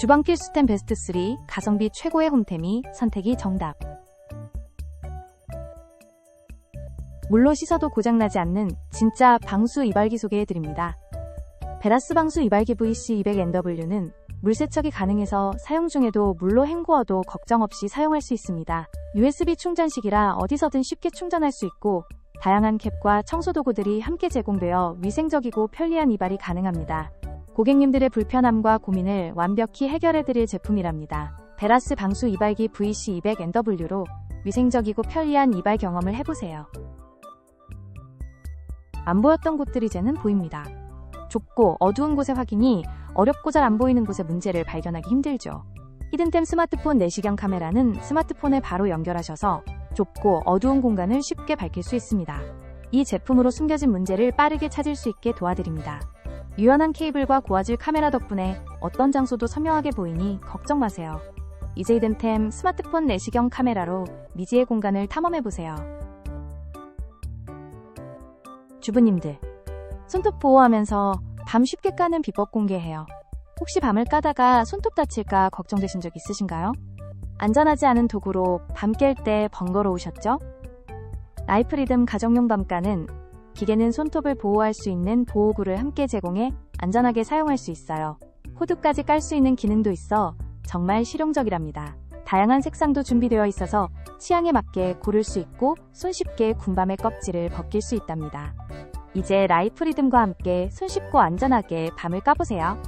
주방 필 수템 베스트 3 가성비 최고의 홈템이 선택이 정답. 물로 씻어도 고장나지 않는 진짜 방수 이발기 소개해드립니다. 베라스 방수 이발기 VC200NW는 물세척이 가능해서 사용 중에도 물로 헹구어도 걱정 없이 사용할 수 있습니다. USB 충전식이라 어디서든 쉽게 충전할 수 있고 다양한 캡과 청소 도구들이 함께 제공되어 위생적이고 편리한 이발이 가능합니다. 고객님들의 불편함과 고민을 완벽히 해결해드릴 제품이랍니다. 베라스 방수 이발기 VC200NW로 위생적이고 편리한 이발 경험을 해보세요. 안 보였던 곳들이 이제는 보입니다. 좁고 어두운 곳의 확인이 어렵고 잘 안 보이는 곳의 문제를 발견하기 힘들죠. 히든템 스마트폰 내시경 카메라는 스마트폰에 바로 연결하셔서 좁고 어두운 공간을 쉽게 밝힐 수 있습니다. 이 제품으로 숨겨진 문제를 빠르게 찾을 수 있게 도와드립니다. 유연한 케이블과 고화질 카메라 덕분에 어떤 장소도 선명하게 보이니 걱정 마세요. 이제 히든템 스마트폰 내시경 카메라로 미지의 공간을 탐험해보세요. 주부님들, 손톱 보호하면서 밤 쉽게 까는 비법 공개해요. 혹시 밤을 까다가 손톱 다칠까 걱정되신 적 있으신가요? 안전하지 않은 도구로 밤 깰 때 번거로우셨죠? 라이프 리듬 가정용 밤가는 기계는 손톱을 보호할 수 있는 보호구를 함께 제공해 안전하게 사용할 수 있어요. 호두까지 깔 수 있는 기능도 있어 정말 실용적이랍니다. 다양한 색상도 준비되어 있어서 취향에 맞게 고를 수 있고 손쉽게 군밤의 껍질을 벗길 수 있답니다. 이제 라이프 리듬과 함께 손쉽고 안전하게 밤을 까보세요.